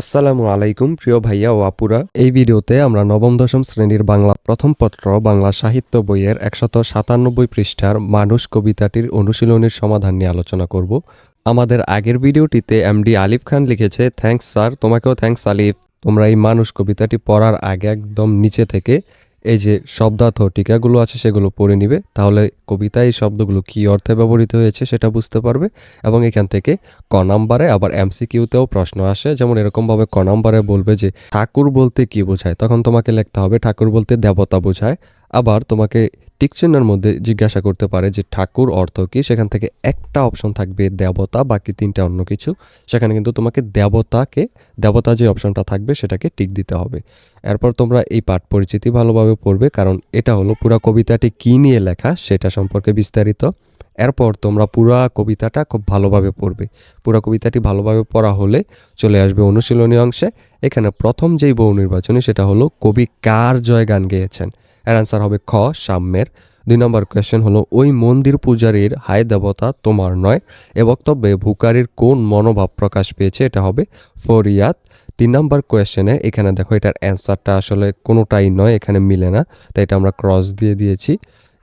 আসসালামু আলাইকুম, প্রিয় ভাইয়া ও আপুরা। এই ভিডিওতে আমরা নবম, দশম শ্রেণির বাংলা প্রথম পত্র, বাংলা সাহিত্য বইয়ের একশত সাতানব্বই পৃষ্ঠার মানুষ কবিতাটির অনুশীলনের সমাধান নিয়ে আলোচনা করব। আমাদের আগের ভিডিওটিতে এমডি আলিফ খান লিখেছে থ্যাংকস স্যার, তোমাকেও থ্যাংকস আলিফ। তোমরা এই মানুষ কবিতাটি পড়ার আগে একদম নিচে থেকে এই যে শব্দার্থ টিকাগুলো আছে সেগুলো পড়ে নিবে, তাহলে কবিতায় এই শব্দগুলো কী অর্থে ব্যবহৃত হয়েছে সেটা বুঝতে পারবে এবং এখান থেকে ক নাম্বারে আবার এমসিকিউতেও প্রশ্ন আসে। যেমন এরকমভাবে ক নাম্বারে বলবে যে, ঠাকুর বলতে কি বোঝায়? তখন তোমাকে লিখতে হবে, ঠাকুর বলতে দেবতা বোঝায়। আবার তোমাকে টিকচিহ্নের মধ্যে জিজ্ঞাসা করতে পারে যে ঠাকুর অর্থ কি? সেখান থেকে একটা অপশন থাকবে দেবতা, বাকি তিনটা অন্য কিছু। সেখানে কিন্তু তোমাকে দেবতাকে, দেবতা যে অপশনটা থাকবে সেটাকে টিক দিতে হবে। এরপর তোমরা এই পাঠ পরিচিতি ভালোভাবে পড়বে, কারণ এটা হলো পুরো কবিতাটি কি নিয়ে লেখা সেটা সম্পর্কে বিস্তারিত। এরপর তোমরা পুরা কবিতাটা খুব ভালোভাবে পড়বে। পুরো কবিতাটি ভালোভাবে পড়া হলে চলে আসবে অনুশীলনী অংশে। এখানে প্রথম যেই বহু নির্বাচনী সেটা হলো কবি কার জয় গান গেয়েছেন। এর অ্যান্সার হবে খ, সাম্যের। দুই নম্বর কোয়েশ্চেন হলো, ওই মন্দির পূজারীর হায় দেবতা তোমার নয়, এ বক্তব্যে ভুকারির কোন মনোভাব প্রকাশ পেয়েছে? এটা হবে ফরিয়াদ। তিন নম্বর কোয়েশ্চেনে এখানে দেখো, এটার অ্যান্সারটা আসলে কোনোটাই নয়, এখানে মিলে না, তাই এটা আমরা ক্রস দিয়ে দিয়েছি।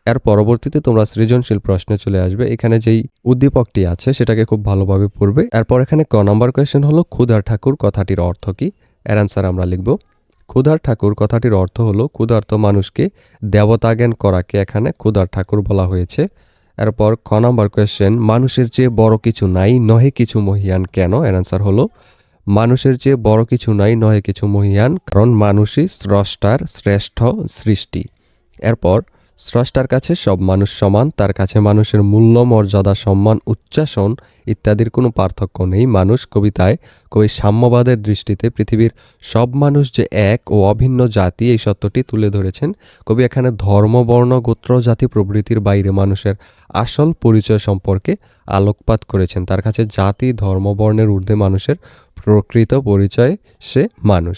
এর পরবর্তীতে তোমরা সৃজনশীল প্রশ্নে চলে আসবে, এখানে যেই উদ্দীপকটি আছে, সেটাকে খুব ভালোভাবে পড়বে। এরপর এখানে ক নম্বর কোয়েশ্চেন হলো ক্ষুধার ঠাকুর কথাটির অর্থ কি? এর অ্যান্সার আমরা লিখব ক্ষুধার ঠাকুর, কথাটির অর্থ হলো ক্ষুধার্ত মানুষকে দেবতা জ্ঞান করাকে এখানে ক্ষুধার ঠাকুর বলা হয়েছে। এরপর খ নম্বর কোয়েশ্চেন মানুষের চেয়ে বড় কিছু নাই, নহে কিছু মহিয়ান কেন? এর অ্যান্সার হলো, মানুষের চেয়ে বড় কিছু নাই, নহে কিছু মহিয়ান, কারণ মানুষই স্রষ্টার শ্রেষ্ঠ সৃষ্টি। এরপর স্রষ্টার কাছে সব মানুষ সমান, তার কাছে মানুষের মূল্য, মর্যাদা, সম্মান, উচ্চাসন ইত্যাদির কোনো পার্থক্য নেই। মানুষ কবিতায় কবি সাম্যবাদের দৃষ্টিতে পৃথিবীর সব মানুষ যে এক ও অভিন্ন জাতি, এই সত্যটি তুলে ধরেছেন। কবি এখানে ধর্ম, বর্ণ, গোত্র, জাতি, প্রভৃতির বাইরে মানুষের আসল পরিচয় সম্পর্কে আলোকপাত করেছেন। তার কাছে জাতি, ধর্ম, বর্ণের ঊর্ধ্বে মানুষের প্রকৃত পরিচয় সে মানুষ।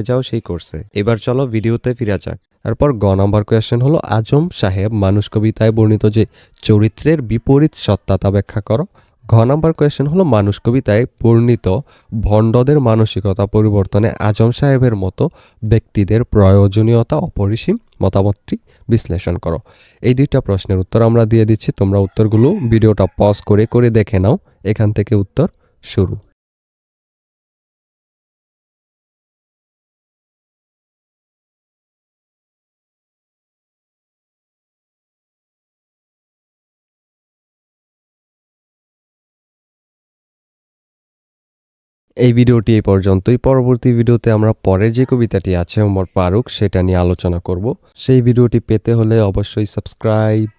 হয়ে যাও সেই কোর্সে। এবার চলো ভিডিওতে ফিরা যাক। তারপর গ নম্বর কোয়েশ্চেন হলো, আজম সাহেব মানুষ কবিতায় বর্ণিত যে চরিত্রের বিপরীত সত্তা তা ব্যাখ্যা করো। ঘ নম্বর কোয়েশ্চেন হলো, মানুষ কবিতায় বর্ণিত ভণ্ডদের মানসিকতা পরিবর্তনে আজম সাহেবের মতো ব্যক্তিদের প্রয়োজনীয়তা অপরিসীম মতামতটি বিশ্লেষণ করো। এই দুইটা প্রশ্নের উত্তর আমরা দিয়ে দিচ্ছি, তোমরা উত্তরগুলো ভিডিওটা পজ করে করে দেখে নাও। এখান থেকে উত্তর শুরু। এই ভিডিওটি এই পর্যন্তই। পরবর্তী ভিডিওতে আমরা পরের যে কবিতাটি আছে, ওমর ফারুক, সেটা নিয়ে আলোচনা করব। সেই ভিডিওটি পেতে হলে অবশ্যই সাবস্ক্রাইব।